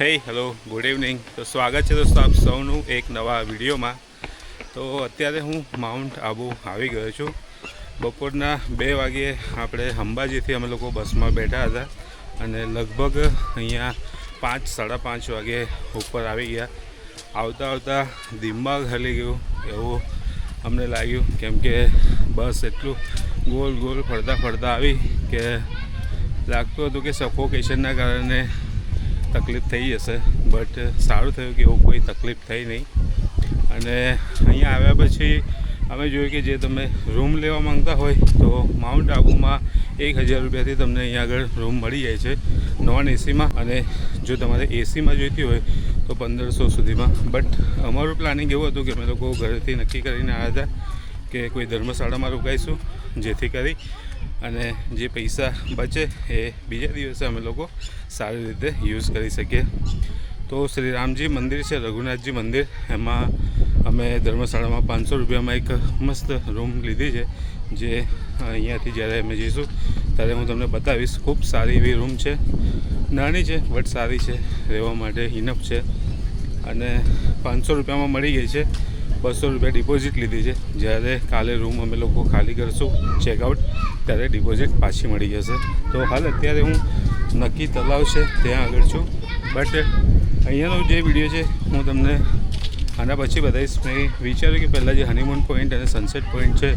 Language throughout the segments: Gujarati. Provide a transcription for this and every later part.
હાય હેલો ગુડ ઇવનિંગ તો સ્વાગત છે દોસ્તો આપ સૌનું એક નવા વિડીયોમાં. તો અત્યારે હું માઉન્ટ આબુ આવી ગયો છું. બપોરના બે વાગ્યે આપણે અંબાજીથી અમે લોકો બસમાં બેઠા હતા અને લગભગ અહીંયા પાંચ, સાડા પાંચ વાગે ઉપર આવી ગયા. આવતા આવતા દિમાગ હલી ગયું, એવું અમને લાગ્યું કેમ કે બસ એટલું ગોલ ગોલ ફરતા ફરતા આવી કે લાગતું હતું કે સફોકેશનના કારણે તકલીફ થઈ જશે બટ સારું થયું કે એવું કોઈ તકલીફ થઈ નહીં. અને અહીંયા આવ્યા પછી અમે જોયું કે જે તમે રૂમ લેવા માંગતા હોય તો માઉન્ટ આબુમાં એક હજાર રૂપિયાથી તમને અહીંયા આગળ રૂમ મળી જાય છે. નોન એસીમાં અને જો તમારે એસીમાં જોઈતી હોય તો પંદરસો સુધીમાં. બટ અમારું પ્લાનિંગ એવું હતું કે અમે લોકો ઘરેથી નક્કી કરીને આવ્યા હતા કે કોઈ ધર્મશાળામાં રોકાઈશું, જેથી કરી અને જે પૈસા બચે એ બીજા દિવસે અમે લોકો સારી રીતે યુઝ કરી શકીએ. તો શ્રી રામજી મંદિર છે, રઘુનાથજી મંદિર. એમાં અમે ધર્મશાળામાં પાંચસો રૂપિયામાં એક મસ્ત રૂમ લીધી છે, જે અહીંયાથી જ્યારે અમે જઈશું ત્યારે હું તમને બતાવીશ. ખૂબ સારી એવી રૂમ છે. નાની છે, બટ સારી છે. રહેવા માટે ઇનફ છે. અને પાંચસો રૂપિયામાં મળી ગઈ છે. બસો રૂપિયા ડિપોઝિટ લીધી છે. જ્યારે કાલે રૂમ અમે લોકો ખાલી કરશું ચેકઆઉટ ત્યારે ડિપોઝિટ પાછી મળી જશે. તો હાલ અત્યારે હું નક્કી તલાવ છે, ત્યાં આગળ છું. બટ અહીંયાનો જે વીડિયો છે, હું તમને આના પછી બતાવીશ. મેં વિચાર્યું કે પહેલાં જે હનીમૂન પોઈન્ટ અને સનસેટ પોઈન્ટ છે,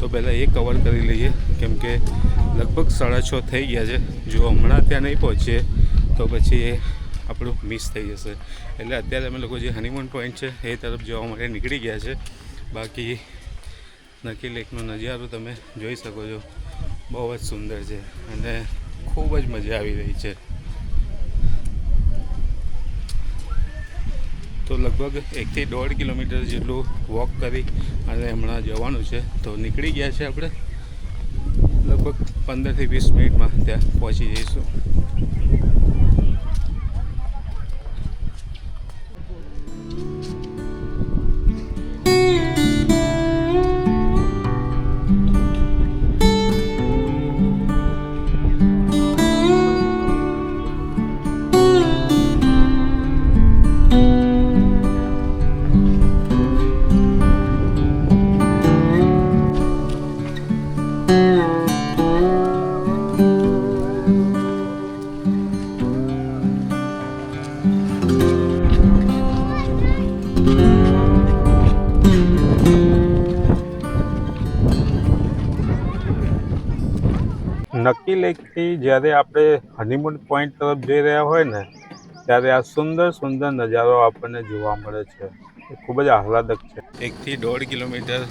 તો પહેલાં એ કવર કરી લઈએ. કેમ કે લગભગ સાડા છ થઈ ગયા છે. જો હમણાં ત્યાં નહીં પહોંચીએ, તો પછી એ આપણું મિસ થઈ જશે. એટલે અત્યારે અમે લોકો જે હનીમૂન પોઈન્ટ છે, એ તરફ જવા માટે નીકળી ગયા છે. બાકી નકી લેકનો નજારો તમે જોઈ શકો છો. બહુ જ સુંદર છે અને ખૂબ જ મજા આવી રહી છે. તો લગભગ એકથી દોઢ કિલોમીટર જેટલું વોક કરી અને હમણાં જવાનું છે. તો નીકળી ગયા છે આપણે. લગભગ પંદરથી વીસ મિનિટમાં ત્યાં પહોંચી જઈશું. નક્કી લેકથી જ્યારે આપણે હનીમૂન પોઈન્ટ તરફ જઈ રહ્યા હોય ને, ત્યારે આ સુંદર સુંદર નજારો આપણને જોવા મળે છે. એ ખૂબ જ આહલાદક છે. એકથી દોઢ કિલોમીટર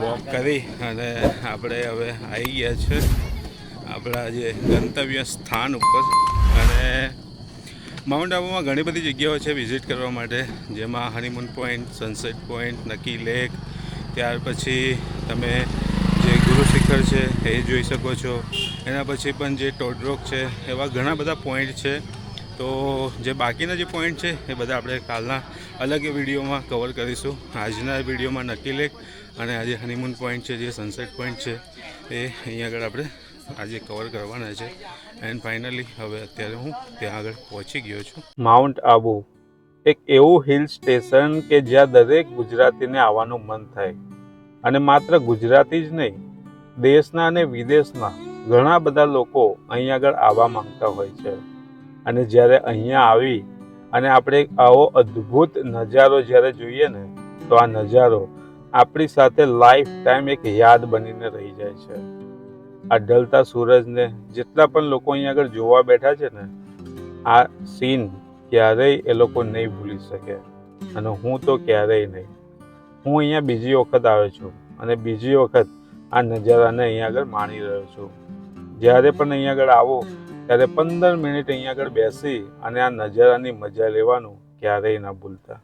વોક કરી અને આપણે હવે આવી ગયા છે આપણા જે ગંતવ્ય સ્થાન ઉપર. અને માઉન્ટ આબુમાં ઘણી બધી જગ્યાઓ છે વિઝિટ કરવા માટે, જેમાં honeymoon point sunset point Nakki lake, ત્યાર પછી તમે જે શિખર છે, એ જોઈ શકો છો. એના પછી પણ જે ટોડરોક છે, એવા ઘણા બધા પોઈન્ટ છે. તો જે બાકીના જે પોઈન્ટ છે, એ બધા આપણે કાલના અલગ વિડીયોમાં કવર કરીશું. આજના વિડીયોમાં નક્કી લેક અને આજે હનીમૂન પોઈન્ટ છે, જે સનસેટ પોઈન્ટ છે, એ અહીંયા આગળ આપણે આજે કવર કરવાના છે. એન્ડ ફાઇનલી હવે અત્યારે હું ત્યાં આગળ પહોંચી ગયો છું. માઉન્ટ આબુ એક એવું હિલ સ્ટેશન કે જ્યાં દરેક ગુજરાતીને આવવાનું મન થાય. અને માત્ર ગુજરાતી જ નહીં દેશના અને વિદેશના ઘણા બધા લોકો અહીં આગળ આવવા માંગતા હોય છે. અને જ્યારે અહીંયા આવી અને આપણે આવો અદ્ભુત નજારો જ્યારે જોઈએ ને, તો આ નજારો આપણી સાથે લાઈફ ટાઈમ એક યાદ બનીને રહી જાય છે. આ ઢલતા સૂરજને જેટલા પણ લોકો અહીંયા આગળ જોવા બેઠા છે ને, આ સીન ક્યારેય એ લોકો નહીં ભૂલી શકે. અને હું તો ક્યારેય નહીં. હું અહીંયા બીજી વખત આવ્યો છું. અને બીજી વખત આ નજારાને અહીંયા આગળ માણી રહ્યો છું. જ્યારે પણ અહીંયા આગળ આવો, ત્યારે પંદર મિનિટ અહીંયા આગળ બેસી અને આ નજારાની મજા લેવાનું ક્યારેય ના ભૂલતા.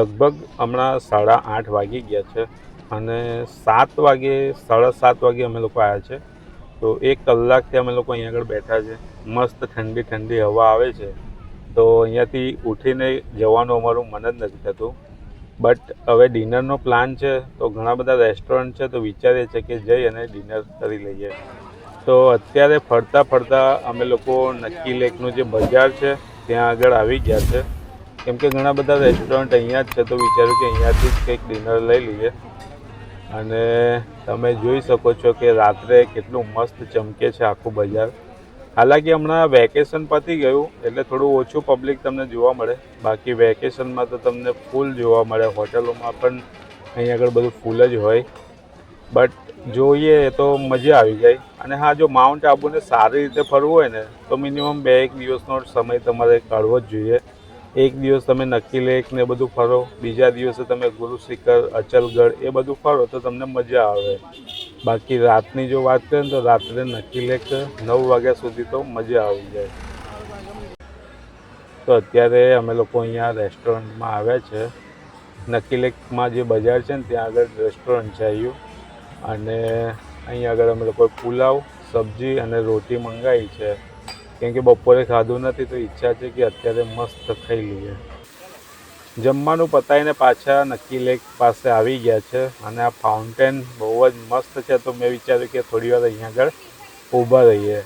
લગભગ હમણાં સાડા આઠ વાગી ગયા છે અને સાત વાગે, સાડા સાત વાગે અમે લોકો આવ્યા છે. તો એક કલાકથી અમે લોકો અહીંયા આગળ બેઠા છે. મસ્ત ઠંડી ઠંડી હવા આવે છે. તો અહીંયાથી ઉઠીને જવાનું અમારું મન જ નથી થતું. બટ હવે ડિનરનો પ્લાન છે, તો ઘણા બધા રેસ્ટોરન્ટ છે, તો વિચારીએ છીએ કે જઈ અને ડિનર કરી લઈએ. તો અત્યારે ફરતા ફરતા અમે લોકો નક્કી લેકનું જે બજાર છે, ત્યાં આગળ આવી ગયા છે. કેમ કે ઘણા બધા રેસ્ટોરન્ટ અહીંયા જ છે, તો વિચાર્યું કે અહીંયાથી જ કંઈક ડિનર લઈ લઈએ. અને તમે જોઈ શકો છો કે રાત્રે કેટલું મસ્ત ચમકે છે આખું બજાર. હાલાકી હમણાં વેકેશન પતી ગયું, એટલે થોડું ઓછું પબ્લિક તમને જોવા મળે. બાકી વેકેશનમાં તો તમને ફૂલ જોવા મળે, હોટલોમાં પણ અહીં આગળ બધું ફૂલ જ હોય. બટ જોઈએ તો મજા આવી જાય અને હા, જો માઉન્ટ આબુને સારી રીતે ફરવું હોય ને, તો મિનિમમ બે એક દિવસનો સમય તમારે કાઢવો જ જોઈએ. એક દિવસ તમે નક્કી લેક ને બધું ફરો, બીજા દિવસે તમે ગુરુ શિખર, અચલગઢ એ બધું ફરો તો તમને મજા આવે. બાકી રાતની જો વાત કરીએ ને તો રાત્રે નક્કી લેક નવ વાગ્યા સુધી તો મજા આવી જાય. તો અત્યારે અમે લોકો અહીંયા રેસ્ટોરન્ટમાં આવ્યા છે. નક્કી લેકમાં જે બજાર છે ને ત્યાં આગળ રેસ્ટોરન્ટ છે આવ્યું અને અહીંયા આગળ અમે લોકોએ પુલાવ, સબ્જી અને રોટી મંગાવી છે. કેમ કે બપોરે ખાધું નથી તો ઈચ્છા છે કે અત્યારે મસ્ત ખાઈ લઈએ. જમવાનું પતાવીને પાછા નક્કી લેક પાસે આવી ગયા છે અને આ ફાઉન્ટેન બહુ જ મસ્ત છે તો મેં વિચાર્યું કે થોડી વાર અહીંયા આગળ ઊભા રહીએ.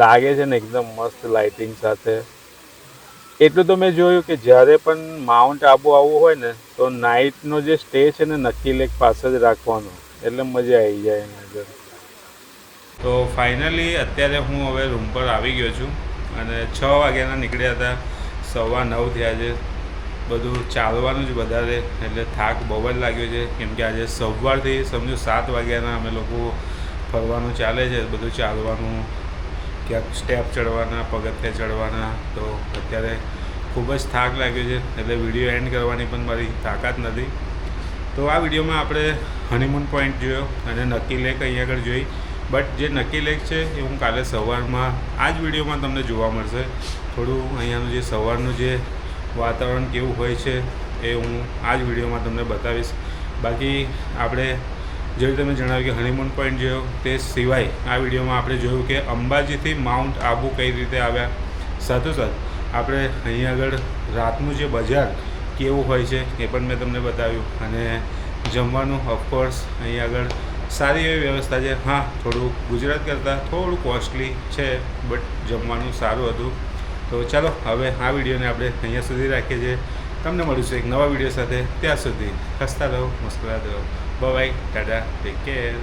લાગે છે ને એકદમ મસ્ત લાઇટિંગ સાથે. એટલું તો મેં જોયું કે જ્યારે પણ માઉન્ટ આબુ આવવું હોય ને તો નાઇટનો જે સ્ટે છે ને નક્કી લેક પાસે જ રાખવાનો. એટલે મજા આવી જાય એની અંદર તો ફાઇનલી અત્યારે હું હવે રૂમ પર આવી ગયો છું અને છ વાગ્યાના નીકળ્યા હતા. સવા નવ થયા છે. બધું ચાલવાનું જ વધારે, એટલે થાક બહુ જ લાગ્યો છે. કેમ કે આજે સવારથી સમજો સાત વાગ્યાના અમે લોકો ફરવાનું ચાલે છે, બધું ચાલવાનું, ક્યાંક સ્ટેપ ચડવાના, પગથિયા ચડવાના, તો અત્યારે ખૂબ જ થાક લાગ્યો છે. એટલે વીડિયો એન્ડ કરવાની પણ મારી તાકાત નથી. તો આ વિડીયોમાં આપણે હનીમૂન પોઈન્ટ જોયો અને નક્કી લેક અહીંયા આગળ જોઈ. બટ જે નક્કી લેક છે એ હું કાલે સવારમાં આ જ વિડીયોમાં તમને જોવા મળશે. થોડું અહીંયાનું જે સવારનું જે વાતાવરણ કેવું હોય છે એ હું આ જ વિડીયોમાં તમને બતાવીશ. બાકી આપણે જેવી તમે જણાવ્યું કે હનીમૂન પોઈન્ટ જોયો તે સિવાય આ વિડીયોમાં આપણે જોયું કે અંબાજીથી માઉન્ટ આબુ કઈ રીતે આવ્યા. સાથોસાથ આપણે અહીં આગળ રાતનું જે બજાર કેવું હોય છે એ પણ મેં તમને બતાવ્યું. અને જમવાનું ઓફકોર્સ અહીં આગળ સારી એવી વ્યવસ્થા છે. હા, થોડું ગુજરાત કરતાં થોડું કોસ્ટલી છે બટ જમવાનું સારું હતું. તો ચાલો, હવે આ વિડીયોને આપણે અહીંયા સુધી રાખીએ છીએ. તમને મળીશું એક નવા વીડિયો સાથે. ત્યાં સુધી હસતા રહો મુસ્કરાતા રહો. By Tata take care